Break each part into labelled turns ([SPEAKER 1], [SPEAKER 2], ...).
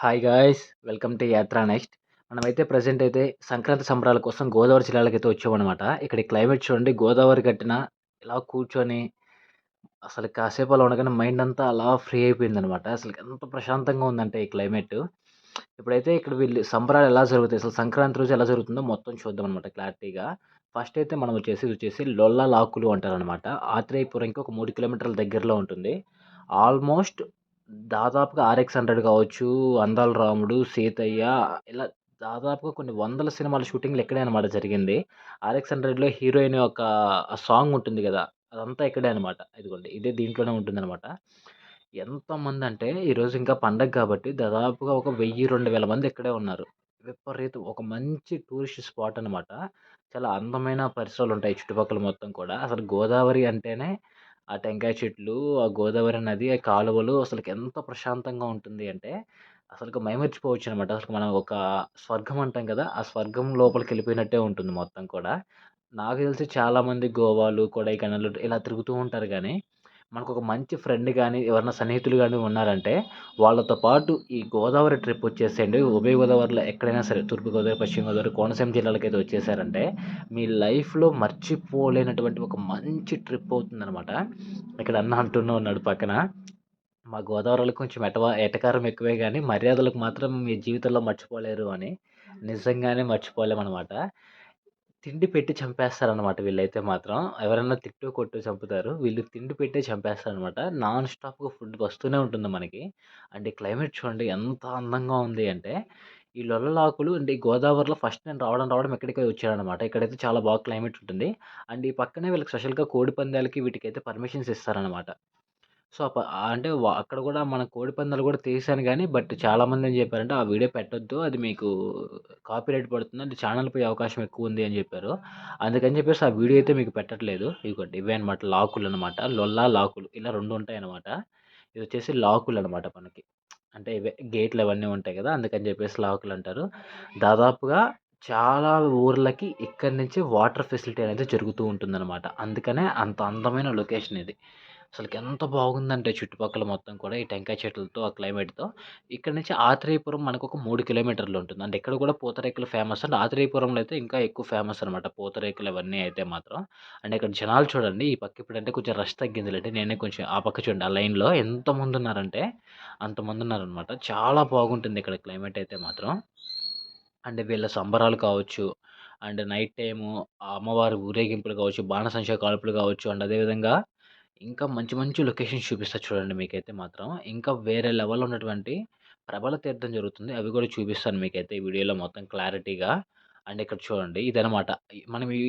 [SPEAKER 1] Hi guys welcome to Yatra next మనమైతే present అయితే సంక్రాంతి సంబరాల కోసం గోదావరి జిల్లాలకు అయితే వచ్చామన్నమాట. ఇక్కడ క్లైమేట్ చూడండి గోదావరి కట్టిన ఇలా కూర్చొని అసలు కాసేపు అలా ఉండగానే మైండ్ అంతా అలా ఫ్రీ అయిపోయిందనమాట అసలు ఎంత ప్రశాంతంగా ఉందంటే ఈ క్లైమేట్ ఇప్పుడైతే ఇక్కడ వీళ్ళు సంబరాలు ఎలా జరుగుతాయి అసలు సంక్రాంతి రోజు ఎలా జరుగుతుందో మొత్తం చూద్దాం అనమాట క్లారిటీగా ఫస్ట్ అయితే మనం వచ్చేసి ఇది వచ్చేసి లొల్లా లాకులు అంటారనమాట ఆత్రేయపురంకి ఒక మూడు కిలోమీటర్ల దగ్గరలో ఉంటుంది. ఆల్మోస్ట్ దాదాపుగా ఆర్ఎక్స్ హండ్రెడ్ కావచ్చు అందాల రాముడు సీతయ్య ఇలా దాదాపుగా కొన్ని వందల సినిమాల షూటింగ్లు ఇక్కడే అనమాట జరిగింది. ఆర్ఎక్స్ హండ్రెడ్లో హీరోయిన్ ఒక సాంగ్ ఉంటుంది కదా అదంతా ఇక్కడే అనమాట ఇదిగోండి ఇదే దీంట్లోనే ఉంటుంది అనమాట ఎంతమంది అంటే ఈరోజు ఇంకా పండగ కాబట్టి దాదాపుగా ఒక వెయ్యి రెండు వేల మంది ఇక్కడే ఉన్నారు. విపరీతం ఒక మంచి టూరిస్ట్ స్పాట్ అనమాట చాలా అందమైన పరిసరాలు ఉంటాయి చుట్టుపక్కల మొత్తం కూడా. అసలు గోదావరి అంటేనే ఆ టెంకాయ చెట్లు ఆ గోదావరి నది ఆ కాలువలు అసలు ఎంత ప్రశాంతంగా ఉంటుంది అంటే అసలు మైమర్చిపోవచ్చు అనమాట అసలు మనం ఒక స్వర్గం అంటాం కదా ఆ స్వర్గం లోపలికి వెళ్ళిపోయినట్టే ఉంటుంది మొత్తం కూడా. నాకు తెలిసి చాలామంది గోవాలు కొడైకెనాల్ ఇలా తిరుగుతూ ఉంటారు కానీ మనకు ఒక మంచి ఫ్రెండ్ కానీ ఎవరైనా సన్నిహితులు కానీ ఉన్నారంటే వాళ్ళతో పాటు ఈ గోదావరి ట్రిప్ వచ్చేసేయండి. ఉభయ గోదావరిలో ఎక్కడైనా సరే తూర్పుగోదావరి పశ్చిమ గోదావరి కోనసీమ జిల్లాలకు అయితే వచ్చేసారంటే మీ లైఫ్లో మర్చిపోలేనటువంటి ఒక మంచి ట్రిప్ అవుతుందన్నమాట. ఇక్కడ అన్న అంటూనే ఉన్నాడు పక్కన. మా గోదావరిలో కొంచెం ఎటవ ఎటకారం ఎక్కువే కానీ మర్యాదలకు మాత్రం మీ జీవితంలో మర్చిపోలేరు అని. నిజంగానే మర్చిపోలేమన్నమాట. తిండి పెట్టి చంపేస్తారనమాట వీళ్ళైతే మాత్రం. ఎవరైనా తిట్టు కొట్టు చంపుతారు. వీళ్ళు తిండి పెట్టే చంపేస్తారనమాట నాన్ స్టాప్గా ఫుడ్ వస్తూనే ఉంటుంది మనకి. అండ్ ఈ క్లైమేట్ చూడండి ఎంత అందంగా ఉంది అంటే ఈ లొల్లలాకులు అంటే ఈ గోదావరిలో ఫస్ట్ నేను రావడం రావడం ఎక్కడికి వచ్చానమాట ఇక్కడైతే చాలా బాగా క్లైమేట్ ఉంటుంది. అండ్ ఈ పక్కనే వీళ్ళకి స్పెషల్గా కోడి పందాలకి వీటికైతే పర్మిషన్స్ ఇస్తారనమాట సో అప్ప అంటే అక్కడ కూడా మన కోడి పందాలు కూడా తీశాను కానీ బట్ చాలామంది ఏం చెప్పారంటే ఆ వీడియో పెట్టొద్దు. అది మీకు కాపీరైట్ పడుతుంది. అంటే ఛానల్ పోయే అవకాశం ఎక్కువ ఉంది అని చెప్పారు. అందుకని చెప్పేసి ఆ వీడియో అయితే మీకు పెట్టట్లేదు. ఇదిగోండి. ఇవే అనమాట లాకులు అనమాట లొల్లా లాకులు. ఇలా రెండు ఉంటాయి అనమాట ఇది వచ్చేసి లాకులు అనమాట మనకి. అంటే ఇవే గేట్లు అవన్నీ ఉంటాయి కదా అందుకని చెప్పేసి లాకులు అంటారు. దాదాపుగా చాలా ఊర్లకి ఇక్కడి నుంచి వాటర్ ఫెసిలిటీ అనేది జరుగుతూ ఉంటుందన్నమాట. అందుకనే అంత అందమైన లొకేషన్ ఇది. అసలుకి ఎంత బాగుందంటే చుట్టుపక్కల మొత్తం కూడా ఈ టెంకాయ చెట్లతో ఆ క్లైమేట్తో. ఇక్కడ నుంచి ఆత్రేయపురం మనకు ఒక మూడు కిలోమీటర్లు ఉంటుంది. అండ్ ఇక్కడ కూడా పూతరేకులు ఫేమస్ అండ్ ఆత్రేయపురంలో అయితే ఇంకా ఎక్కువ ఫేమస్ అనమాట పూతరేకులు అవన్నీ అయితే మాత్రం. అండ్ ఇక్కడ జనాలు చూడండి ఈ పక్క ఇప్పుడంటే కొంచెం రష్ తగ్గిందిలేండి నేనే కొంచెం ఆ పక్క చూడండి ఆ లైన్లో ఎంతమంది ఉన్నారంటే అంతమంది ఉన్నారనమాట చాలా బాగుంటుంది ఇక్కడ క్లైమేట్ అయితే మాత్రం. అండ్ వీళ్ళ సంబరాలు కావచ్చు అండ్ నైట్ టైము అమ్మవారి ఊరేగింపులు కావచ్చు బాణసంచా కాల్పులు కావచ్చు అండ్ అదేవిధంగా ఇంకా మంచి మంచి లొకేషన్స్ చూపిస్తా చూడండి మీకైతే మాత్రం. ఇంకా వేరే లెవెల్లో ఉన్నటువంటి ప్రబల తీర్థం జరుగుతుంది. అవి కూడా చూపిస్తాను మీకైతే ఈ వీడియోలో మొత్తం క్లారిటీగా. అండ్ ఇక్కడ చూడండి ఇదనమాట మనం ఈ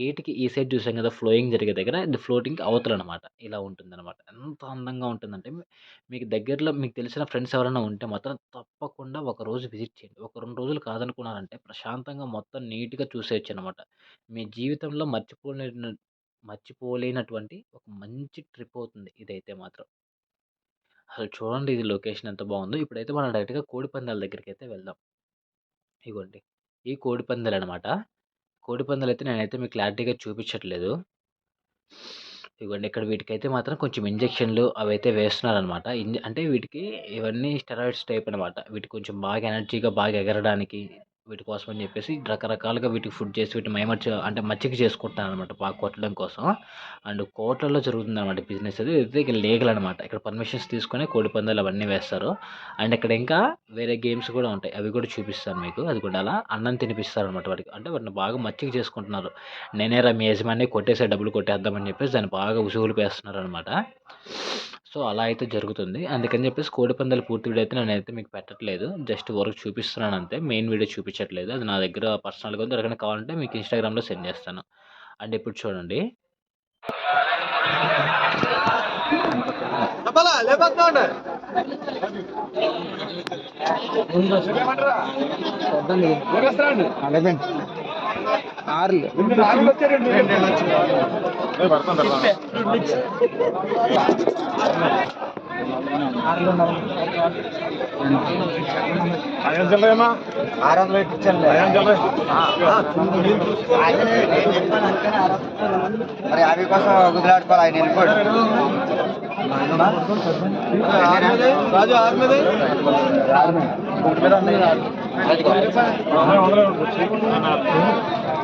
[SPEAKER 1] గేట్కి ఈ సైడ్ చూసాం కదా ఫ్లోయింగ్ జరిగే దగ్గర ఇది ఫ్లోటింగ్ అవతల అనమాట ఇలా ఉంటుంది అనమాట ఎంత అందంగా ఉంటుందంటే మీకు దగ్గరలో మీకు తెలిసిన ఫ్రెండ్స్ ఎవరైనా ఉంటే మాత్రం తప్పకుండా ఒక రోజు విజిట్ చేయండి. ఒక రెండు రోజులు కాదనుకున్నారంటే ప్రశాంతంగా మొత్తం నీట్గా చూసేయచ్చు అనమాట మీ జీవితంలో మర్చిపోలేని మర్చిపోలేనటువంటి ఒక మంచి ట్రిప్ అవుతుంది ఇదైతే మాత్రం. అసలు చూడండి ఇది లొకేషన్ ఎంత బాగుందో. ఇప్పుడైతే మనం డైరెక్ట్గా కోడిపందాల దగ్గరికి అయితే వెళ్దాం. ఇగోండి. ఈ కోడిపందాలు అనమాట కోడిపందాలు అయితే నేనైతే మీకు క్లారిటీగా చూపించట్లేదు. ఇవ్వండి ఇక్కడ వీటికైతే మాత్రం కొంచెం ఇంజెక్షన్లు అవి అయితే వేస్తున్నారనమాట అంటే వీటికి ఇవన్నీ స్టెరాయిడ్స్ టైప్ అనమాట. వీటికి కొంచెం బాగా ఎనర్జీగా బాగా ఎగరడానికి వీటి కోసం అని చెప్పేసి రకరకాలుగా వీటికి ఫుడ్ చేసి వీటిని మైమర్చి అంటే మచ్చిక చేసుకుంటాను అనమాట బాగా కొట్టడం కోసం. అండ్ కోట్లలో జరుగుతుంది అనమాట బిజినెస్ అది. అయితే ఇక్కడ లీగల్ అనమాట ఇక్కడ పర్మిషన్స్ తీసుకొని కోడి పందాలు అవన్నీ వేస్తారు. అండ్ ఇక్కడ ఇంకా వేరే గేమ్స్ కూడా ఉంటాయి. అవి కూడా చూపిస్తాను మీకు. అది కూడా అలా అన్నం తినిపిస్తారు అనమాట వాటికి. అంటే వాటిని బాగా మచ్చిక చేసుకుంటున్నారు. నేనే రా మీ యజమాని కొట్టేసే డబ్బులు కొట్టేద్దామని చెప్పేసి దాన్ని బాగా ఉసుగులు పేస్తున్నారు అనమాట సో అలా అయితే జరుగుతుంది. అందుకని చెప్పేసి కోడి పందాలు పూర్తి వీడియో అయితే నేనైతే మీకు పెట్టట్లేదు. జస్ట్ వర్క్ చూపిస్తున్నాను అంతే. మెయిన్ వీడియో చూపించట్లేదు. అది నా దగ్గర పర్సనల్గా ఉంది. ఎవరికైనా కావాలంటే మీకు ఇన్స్టాగ్రామ్లో సెండ్ చేస్తాను. అండ్ ఇప్పుడు చూడండి.
[SPEAKER 2] ఆర్లు ఆరు వందలు పెట్టించండి మరి యాభై కోసం గుదిలాడుకోవాలి ఆయన వెళ్ళిపోయాడు రాజు ఆరు మీద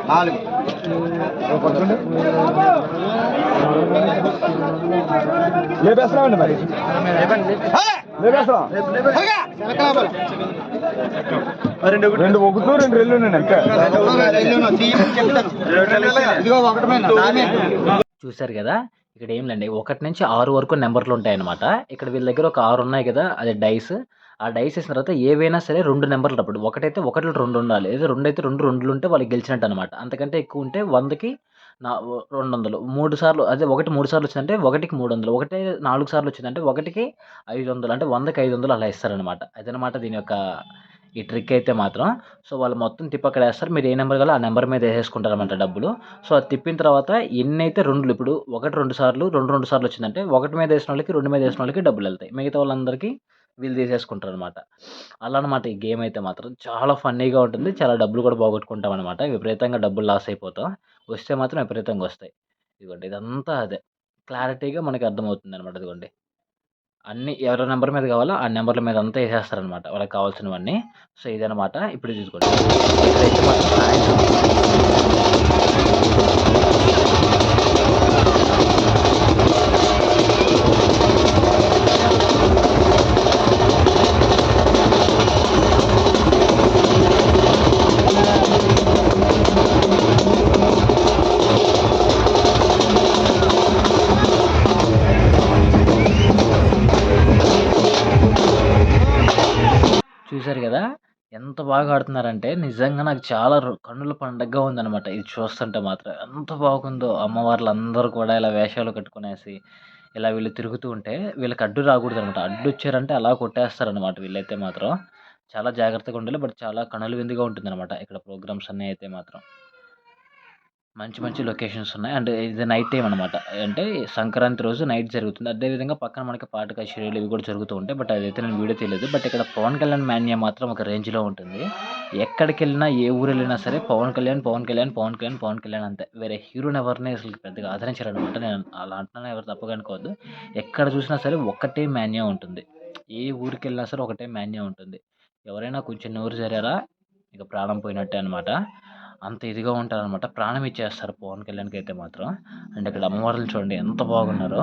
[SPEAKER 2] నాలుగు లేపేస్తున్నామండి మరి లేపేస్తున్నాం రెండు ఒకటి రెండు రెళ్ళు అంతే
[SPEAKER 1] చూశారు కదా? ఇక్కడ ఏం లేండి ఒకటి నుంచి ఆరు వరకు నెంబర్లు ఉంటాయన్నమాట. ఇక్కడ వీళ్ళ దగ్గర ఒక ఆరు ఉన్నాయి కదా అది డైస్. ఆ డైస్ వేసిన తర్వాత ఏవైనా సరే రెండు నెంబర్లు అప్పుడు ఒకటైతే ఒకటి రెండు ఉండాలి. ఏదో రెండు అయితే రెండు రెండులు ఉంటే వాళ్ళకి గెలిచినట్టు అనమాట అంతకంటే ఎక్కువ ఉంటే వందకి నా రెండు వందలు మూడు సార్లు అదే ఒకటి మూడు సార్లు వచ్చిందంటే ఒకటికి మూడు వందలు ఒకటి నాలుగు సార్లు వచ్చిందంటే ఒకటికి ఐదు వందలు అంటే వందకి ఐదు వందలు అలా ఇస్తారనమాట అదనమాట దీని యొక్క ఈ ట్రిక్ అయితే మాత్రం. సో వాళ్ళు మొత్తం తిప్పక్కడ వేస్తారు మీరు ఏ నెంబర్ కావాలో ఆ నెంబర్ మీద వేసేసుకుంటారన్నమాట డబ్బులు. సో అది తిప్పిన తర్వాత ఎన్ని అయితే రెండులు ఇప్పుడు ఒకటి రెండు సార్లు రెండు రెండు సార్లు వచ్చిందంటే ఒకటి మీద వేసిన వాళ్ళకి రెండు మీద వేసిన వాళ్ళకి డబ్బులు వెళ్తాయి. మిగతా వాళ్ళందరికీ వీళ్ళు తీసేసుకుంటారు అనమాట అలా అనమాట ఈ గేమ్ అయితే మాత్రం చాలా ఫన్నీగా ఉంటుంది. చాలా డబ్బులు కూడా పోగొట్టుకుంటాం అనమాట విపరీతంగా డబ్బులు లాస్ అయిపోతాం. వస్తే మాత్రం విపరీతంగా వస్తాయి. ఇదిగోండి ఇదంతా అదే. క్లారిటీగా మనకి అర్థమవుతుంది అనమాట ఇదిగోండి. అన్ని ఎవరి నెంబర్ మీద కావాలో ఆ నెంబర్ల మీద అంతా వేసేస్తారనమాట వాళ్ళకి కావాల్సినవన్నీ. సో ఇదనమాట ఇప్పుడు చూసుకోండి. చూశారు కదా! ఎంత బాగా ఆడుతున్నారంటే నిజంగా నాకు చాలా రు- కన్నుల పండగగా ఉందన్నమాట. ఇది చూస్తుంటే మాత్రం ఎంత బాగుందో! అమ్మవార్లు అందరూ కూడా ఇలా వేషాలు కట్టుకునేసి ఇలా వీళ్ళు తిరుగుతూ ఉంటే వీళ్ళకి అడ్డు రాకూడదు అనమాట అడ్డు వచ్చారంటే అలా కొట్టేస్తారనమాట వీళ్ళైతే మాత్రం. చాలా జాగ్రత్తగా ఉండాలి. బట్ చాలా కనులు విందుగా ఉంటుంది అనమాట ఇక్కడ ప్రోగ్రామ్స్ అన్నీ అయితే మాత్రం. మంచి మంచి లొకేషన్స్ ఉన్నాయి. అండ్ ఇది నైట్ టైం అనమాట అంటే సంక్రాంతి రోజు నైట్ జరుగుతుంది. అదేవిధంగా పక్కన మనకి పాట కచేరీలు ఇవి కూడా జరుగుతూ ఉంటాయి. బట్ అదైతే నేను వీడియో తెలియదు బట్ ఇక్కడ పవన్ కళ్యాణ్ మాన్యా మాత్రం ఒక రేంజ్లో ఉంటుంది. ఎక్కడికి వెళ్ళినా ఏ ఊరు వెళ్ళినా సరే పవన్ కళ్యాణ్ పవన్ కళ్యాణ్ పవన్ కళ్యాణ్ పవన్ కళ్యాణ్ అంతే. వేరే హీరోని ఎవరిని అసలు పెద్దగా ఆదరించారనమాట నేను అలా అంటున్నాను. ఎవరు తప్పగా అనుకోవద్దు. ఎక్కడ చూసినా సరే ఒకటే మాన్యా ఉంటుంది. ఏ ఊరికి వెళ్ళినా సరే ఒకటే మాన్యా ఉంటుంది. ఎవరైనా కొంచెం నోరు జరారా? ఇక ప్రాణం పోయినట్టే అనమాట అంత ఇదిగా ఉంటారనమాట ప్రాణం ఇచ్చేస్తారు పవన్ కళ్యాణ్కి అయితే మాత్రం. అండ్ ఇక్కడ అమ్మవార్లు చూడండి ఎంత బాగున్నారో.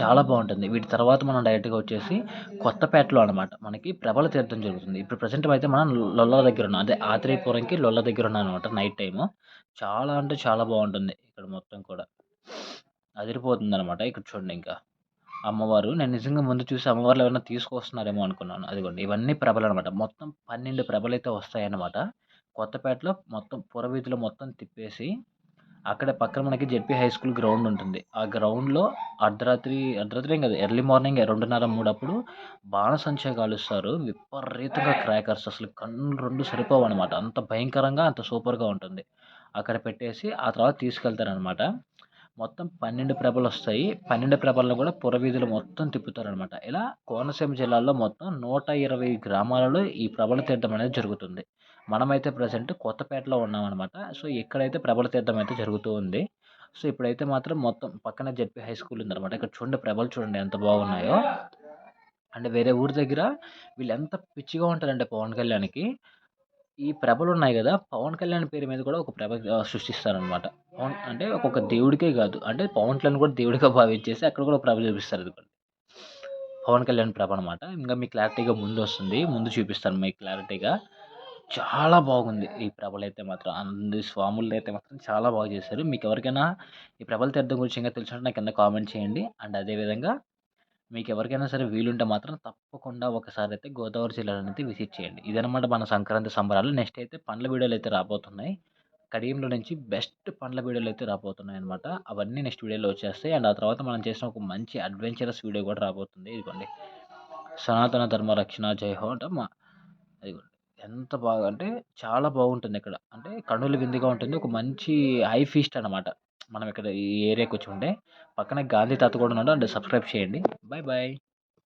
[SPEAKER 1] చాలా బాగుంటుంది. వీటి తర్వాత మనం డైరెక్ట్గా వచ్చేసి కొత్తపేటలో అనమాట మనకి ప్రబల తీర్థం జరుగుతుంది. ఇప్పుడు ప్రజెంట్ అయితే మనం లొల్ల దగ్గర ఉన్నాం. అదే ఆత్రేయపురంకి లొల్ల దగ్గర ఉన్నాం అనమాట నైట్ టైము. చాలా అంటే చాలా బాగుంటుంది ఇక్కడ మొత్తం కూడా. అదిరిపోతుంది అనమాట ఇక్కడ చూడండి ఇంకా. అమ్మవారు నేను నిజంగా ముందు చూసి అమ్మవార్లు ఏమైనా తీసుకొస్తున్నారేమో అనుకున్నాను. అదిగోండి ఇవన్నీ ప్రభలు అనమాట మొత్తం పన్నెండు ప్రభలు అయితే వస్తాయన్నమాట. కొత్తపేటలో మొత్తం పురవీధిలో మొత్తం తిప్పేసి అక్కడ పక్కన మనకి జెడ్పీ హై స్కూల్ గ్రౌండ్ ఉంటుంది. ఆ గ్రౌండ్లో అర్ధరాత్రి అర్ధరాత్రి ఏం కాదు ఎర్లీ మార్నింగ్ రెండున్నర మూడు అప్పుడు బాణసంచా కాలుస్తారు విపరీతంగా క్రాకర్స్ అసలు కళ్ళు రెండు సరిపోవు అనమాట అంత భయంకరంగా అంత సూపర్గా ఉంటుంది. అక్కడ పెట్టేసి ఆ తర్వాత తీసుకెళ్తారనమాట మొత్తం పన్నెండు ప్రభలు వస్తాయి. పన్నెండు ప్రభలను కూడా పురవీధులు మొత్తం తిప్పుతారనమాట ఇలా కోనసీమ జిల్లాలో మొత్తం నూట ఇరవై గ్రామాలలో ఈ ప్రభల తీర్థం అనేది జరుగుతుంది. మనమైతే ప్రజెంట్ కొత్తపేటలో ఉన్నామన్నమాట. సో ఇక్కడైతే ప్రభల తీర్థం అయితే జరుగుతూ ఉంది. సో ఇప్పుడైతే మాత్రం మొత్తం పక్కన జెడ్పీ హై స్కూల్ ఉందన్నమాట. ఇక్కడ చూడండి ప్రభలు చూడండి ఎంత బాగున్నాయో. అంటే వేరే ఊరి దగ్గర వీళ్ళు ఎంత పిచ్చిగా ఉంటారంటే పవన్ కళ్యాణ్కి. ఈ ప్రభలు ఉన్నాయి కదా పవన్ కళ్యాణ్ పేరు మీద కూడా ఒక ప్రభ సృష్టిస్తారనమాట పవన్ అంటే ఒక్కొక్క దేవుడికే కాదు అంటే పవన్ కళ్యాణ్ కూడా దేవుడిగా భావించేసి అక్కడ కూడా ప్రభ చూపిస్తారు ఇదిగోండి. పవన్ కళ్యాణ్ ప్రభ అనమాట ఇంకా మీకు క్లారిటీగా ముందు వస్తుంది ముందు చూపిస్తాను మీకు క్లారిటీగా. చాలా బాగుంది ఈ ప్రభలు అయితే మాత్రం అంది స్వాములు అయితే మాత్రం చాలా బాగా చేశారు. మీకు ఎవరికైనా ఈ ప్రభల తీర్థం గురించి ఇంకా తెలిసినట్టు నాకు కింద కామెంట్ చేయండి. అండ్ అదేవిధంగా మీకు ఎవరికైనా సరే వీలుంటే మాత్రం తప్పకుండా ఒకసారి అయితే గోదావరి జిల్లాలో అయితే విజిట్ చేయండి. ఇదనమాట మన సంక్రాంతి సంబరాలు. నెక్స్ట్ అయితే పండ్ల వీడియోలు అయితే రాబోతున్నాయి. కడియంలో నుంచి బెస్ట్ పండ్ల వీడియోలు అయితే రాబోతున్నాయి అనమాట అవన్నీ నెక్స్ట్ వీడియోలో వచ్చేస్తాయి. అండ్ ఆ తర్వాత మనం చేసిన ఒక మంచి అడ్వెంచరస్ వీడియో కూడా రాబోతుంది. ఇదిగోండి. సనాతన ధర్మ రక్షణ జై హో అంటే మా ఇదిగోండి. ఎంత బాగా అంటే చాలా బాగుంటుంది ఇక్కడ. అంటే కన్నుల విందుగా ఉంటుంది. ఒక మంచి హై ఫీస్ట్ అనమాట మనం ఇక్కడ ఈ ఏరియాకి వచ్చి ఉంటే పక్కన గాంధీ తాత కూడా ఉన్నాడు. అండ్ సబ్స్క్రైబ్ చేయండి. Bye bye